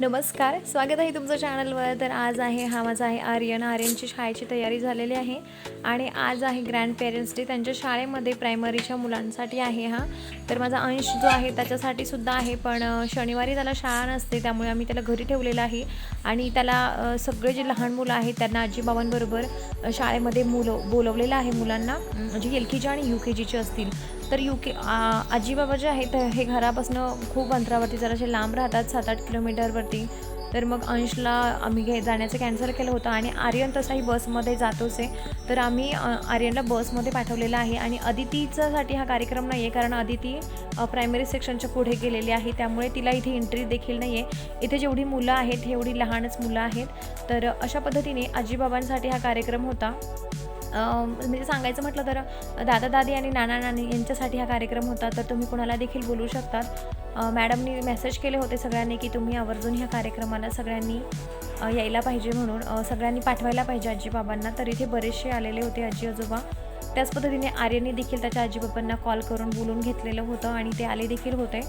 नमस्कार स्वागत आहे तुमचं चॅनलवर. तर आज आहे हा माझा आहे आर्यन. आर्यनची शाळेची तयारी झालेली आहे. आणि आज आहे ग्रँड पेरेंट्स डे त्यांच्या शाळेमध्ये प्रायमरीच्या मुलांसाठी आहे हा. तर माझा अंश जो आहे त्याच्यासाठी सुद्धा आहे. पण शनिवारी त्याला शाळा नसते त्यामुळे आम्ही त्याला घरी ठेवलेलं आहे. आणि त्याला सगळे जे लहान मुलं आहेत त्यांना आजीबाबांबरोबर शाळेमध्ये मुलं बोलवलेलं आहे मुलांना. जी म्हणजे एल के जी आणि यू के जीचे असतील. तर यू के आजीबाबा जे आहेत हे घरापासनं खूप अंतरावरती जरासे लांब राहतात सात आठ किलोमीटरवरती. तर मग अंशला आम्ही घे जाण्याचं कॅन्सल केलं होतं आणि आर्यन तसाही बसमध्ये जातोच आहे तर आम्ही आर्यनला बसमध्ये पाठवलेलं आहे आणि अदितीच्यासाठी हा कार्यक्रम नाही आहे कारण अदिती प्रायमरी सेक्शनच्या पुढे गेलेली आहे. त्यामुळे तिला इथे एंट्री देखील नाही आहे इथे जेवढी मुलं आहेत एवढी लहानच मुलं आहेत. तर अशा पद्धतीने आजीबाबांसाठी हा कार्यक्रम होता. म्हणजे सांगायचं म्हटलं तर दादा दादी आणि नाना नानी यांच्यासाठी हा कार्यक्रम होता तर तुम्ही कुणाला देखील बोलू शकतात. मॅडमनी मेसेज केले होते सगळ्यांनी की तुम्ही आवर्जून ह्या कार्यक्रमाला सगळ्यांनी यायला पाहिजे म्हणून सगळ्यांनी पाठवायला पाहिजे आजीबाबांना. तर इथे बरेचसे आलेले होते आजी आजोबा त्याच पद्धतीने आर्यने देखील त्याच्या आजीबाबांना कॉल करून बोलून घेतलेलं होतं आणि ते आले देखील होते.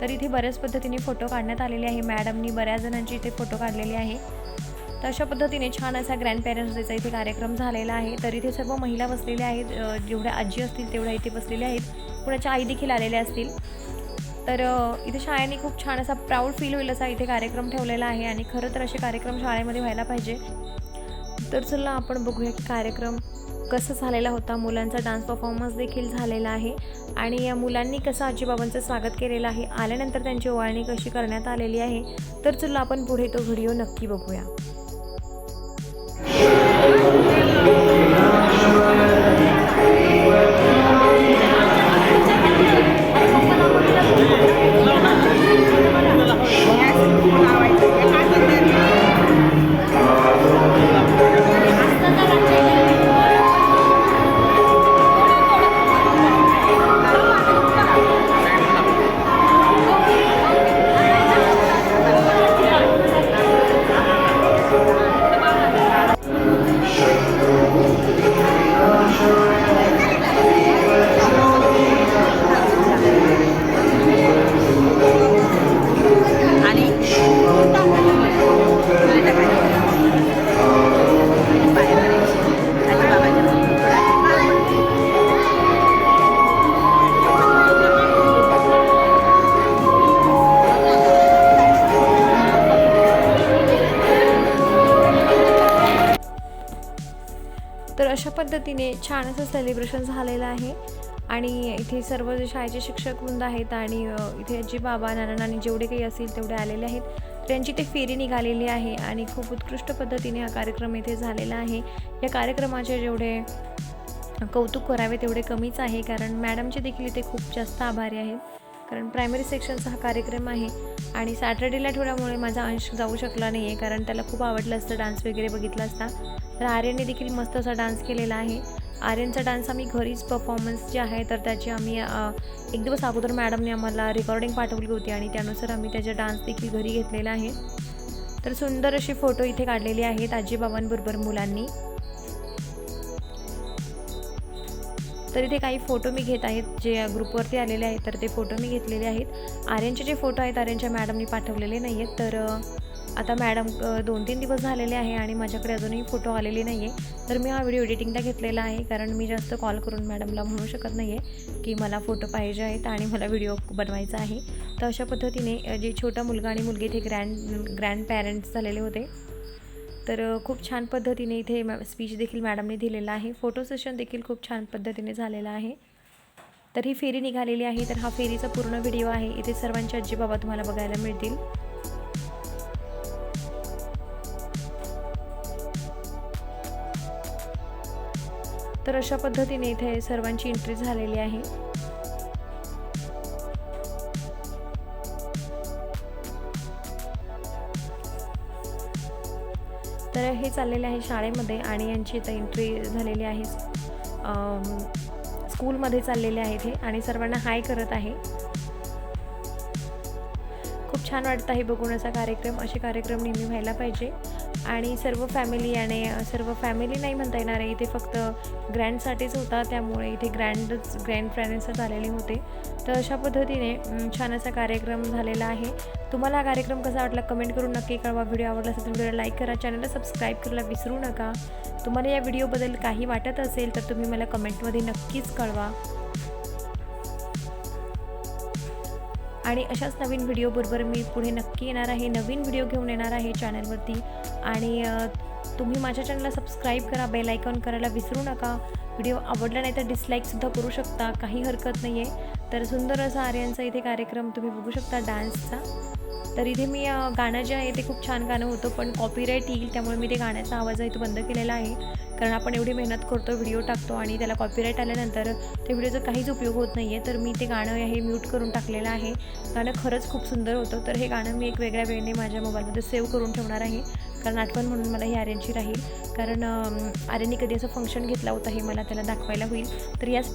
तर इथे बऱ्याच पद्धतीने फोटो काढण्यात आलेले आहे. मॅडमनी बऱ्याच जणांची इथे फोटो काढलेले आहे. तर अशा पद्धतीने छान असा ग्रँड पेरेंट्स डेचा इथे कार्यक्रम झालेला आहे. तर इथे सर्व महिला बसलेल्या आहेत. जेवढ्या आजी असतील तेवढ्या इथे बसलेल्या आहेत. कुणाच्या आई देखील आलेल्या असतील. तर इथे शाळेने खूप छान असा प्राऊड फील होईल असा इथे कार्यक्रम ठेवलेला आहे आणि खरं तर असे कार्यक्रम शाळेमध्ये व्हायला पाहिजे. तर चला आपण बघूया की कार्यक्रम कसं झालेला होता. मुलांचा डान्स परफॉर्मन्स देखील झालेला आहे. आणि या मुलांनी कसं आजीबाबांचं स्वागत केलेलं आहे आल्यानंतर त्यांची ओवाळणी कशी करण्यात आलेली आहे. तर चला आपण पुढे तो व्हिडिओ नक्की बघूया. पद्धतीने छान असं सेलिब्रेशन झालेलं आहे. आणि इथे सर्व जे शाळेचे शिक्षक वृंद आहेत आणि इथे आजी बाबा नाना नानी जेवढे काही असतील तेवढे आलेले आहेत. त्यांची ते फेरी निघालेली आहे आणि खूप उत्कृष्ट पद्धतीने हा कार्यक्रम इथे झालेला आहे. या कार्यक्रमाचे जेवढे कौतुक करावे तेवढे कमीच आहे. कारण मॅडमचे देखील इथे खूप जास्त आभारी आहेत. कारण प्रायमरी सेक्शनचा हा कार्यक्रम आहे आणि सॅटर्डेला ठेवल्यामुळे माझा अंश जाऊ शकला नाही आहे कारण त्याला खूप आवडलं असतं डान्स वगैरे बघितला असता. तर आर्यनने देखील मस्त असा डान्स केलेला आहे. आर्यनचा डान्स आम्ही घरीच परफॉर्मन्स जे आहे तर त्याची आम्ही एक दिवस अगोदर मॅडमने आम्हाला रेकॉर्डिंग पाठवली होती आणि त्यानुसार आम्ही त्याचा डान्स देखील घरी घेतलेला आहे. तर सुंदर असे फोटो इथे काढलेली आहेत आजीबाबांबरोबर मुलांनी. तर इथे काही फोटो मी घेत आहेत जे ग्रुपवरती आलेले आहेत तर ते फोटो मी घेतलेले आहेत. आर्यनचे जे फोटो आहेत आर्यनच्या मॅडमनी पाठवलेले नाही आहेत तर आता मॅडम दोन तीन दिवस झालेले आहे आणि माझ्याकडे अजूनही फोटो आलेले नाही आहे तर मी हा व्हिडिओ एडिटिंगला घेतलेला आहे कारण मी जास्त कॉल करून मॅडमला म्हणू शकत नाही आहे की मला फोटो पाहिजे आहेत आणि मला व्हिडिओ बनवायचा आहे. तर अशा पद्धतीने जे छोटा मुलगा आणि मुलगी इथे ग्रँड ग्रँड पॅरेंट्स झालेले होते तर खूप छान पद्धतीने इथे मॅ स्पीच देखील मॅडमने दिलेला आहे. फोटो सेशन देखील खूप छान पद्धतीने झालेला आहे. तर ही फेरी निघालेली आहे. तर हा फेरीचा पूर्ण व्हिडिओ आहे. इथे सर्वांचे आजी बाबा तुम्हाला बघायला मिळतील. तर अशा पद्धतीने इथे सर्वांची एंट्री झालेली आहे. तर हे चाललेले आहे शाळेमध्ये आणि यांची इथं एंट्री झालेली आहे. स्कूलमध्ये चाललेले आहेत हे आणि सर्वांना हाय करत आहे. खूप छान वाटतं आहे बघून असा कार्यक्रम असे कार्यक्रम नेहमी व्हायला पाहिजे. आणि सर्व फॅमिली याने सर्व फॅमिली नाही म्हणता येणार आहे. इथे फक्त ग्रँडसाठीच होता त्यामुळे इथे ग्रँडच ग्रँड पॅरेंट्सच आलेले होते. तर अशा पद्धतीने छान असा कार्यक्रम झालेला आहे. तुम्हाला हा कार्यक्रम कसा वाटला कमेंट करून नक्की कळवा. व्हिडिओ आवडला असेल तर व्हिडिओला लाईक करा. चॅनलला सबस्क्राईब करायला विसरू नका. तुम्हाला या व्हिडिओबद्दल काही वाटत असेल तर तुम्ही मला कमेंटमध्ये नक्कीच कळवा. आणि अशाच नवीन व्हिडिओबरोबर मी पुढे नक्की येणार आहे. नवीन व्हिडिओ घेऊन येणार आहे चॅनलवरती आणि तुम्ही माझ्या चॅनलला सबस्क्राईब करा बेल आयकॉन करायला विसरू नका. व्हिडिओ आवडला नाही तर डिसलाईकसुद्धा करू शकता. काही हरकत नाही आहे तर सुंदर असा आर्यांचा इथे कार्यक्रम तुम्ही बघू शकता डान्सचा तर इथे मी गाणं जे आहे ते खूप छान गाणं होतं पण कॉपीराईट येईल त्यामुळे मी ते गाण्याचा आवाज आहे तो बंद केलेला आहे. कारण आपण एवढी मेहनत करतो व्हिडिओ टाकतो आणि त्याला कॉपीराईट आल्यानंतर त्या व्हिडिओचा काहीच उपयोग होत नाही आहे तर मी ते गाणं हे म्यूट करून टाकलेलं आहे. गाणं खरंच खूप सुंदर होतं तर हे गाणं मी एक वेगळ्या वेळेने माझ्या मोबाईलमध्ये सेव्ह करून ठेवणार आहे. कारण आठवण म्हणून मला ही आर्यनची राहील. कारण अम, आर्यनने कधी असं फंक्शन घेतला होता हे मला त्याला दाखवायला होईल. तर याच